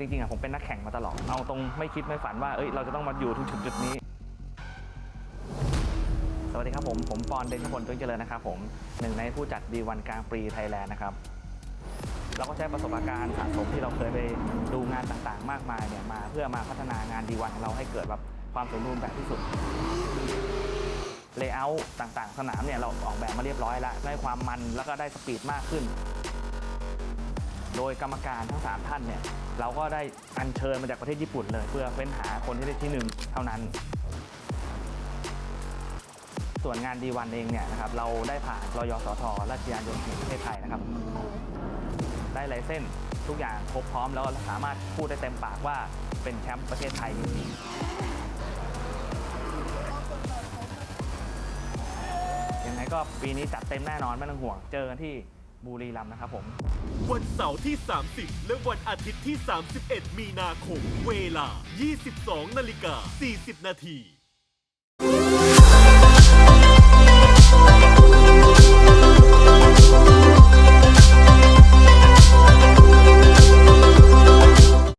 จริงๆอะผมเป็นนักแข่งมาตลอด เอาตรงไม่คิดไม่ฝันว่าเอ้ยเราจะต้องมาอยู่ถึงจุดๆนี้ สวัสดีครับผม ผมปอนเดชพลตุ้งเจริญนะครับผมหนึ่งในผู้จัดดีวันกลางปรีไทยแลนด์นะครับเราก็ใช้ประสบการณ์สะสมที่เราเคยไปดูงานต่างๆ มากมายเนี่ยมาเพื่อมาพัฒนางานดีวันของเราให้เกิดแบบความสมบูรณ์แบบที่สุดเลเยอร์ต่างๆ สนามเนี่ยเราออกแบบมาเรียบร้อยแล้วได้ความมันแล้วก็ได้สปีดมากขึ้น โดยกรรมการทั้ง 3 ท่านเนี่ยเราก็ได้อัญเชิญมาจากประเทศญี่ปุ่นเลย เพื่อเฟ้นหาคนที่ได้ที่หนึ่งเท่านั้น ส่วนงานดีวันเองเนี่ยนะครับเราได้ผ่านรยสทราชยานยนต์แห่งประเทศไทยนะครับได้ไลเส้นทุกอย่างครบพร้อมแล้วสามารถพูดได้เต็มปากว่าเป็นแชมป์ประเทศไทยจริงๆยังไงก็ปีนี้จัดเต็มแน่นอนไม่ต้องห่วงเจอกันที่ บุรีรัมย์นะครับผม วันเสาร์ที่ 30 และวันอาทิตย์ที่ 31 มีนาคม เวลา 22 นาฬิกา 40 นาที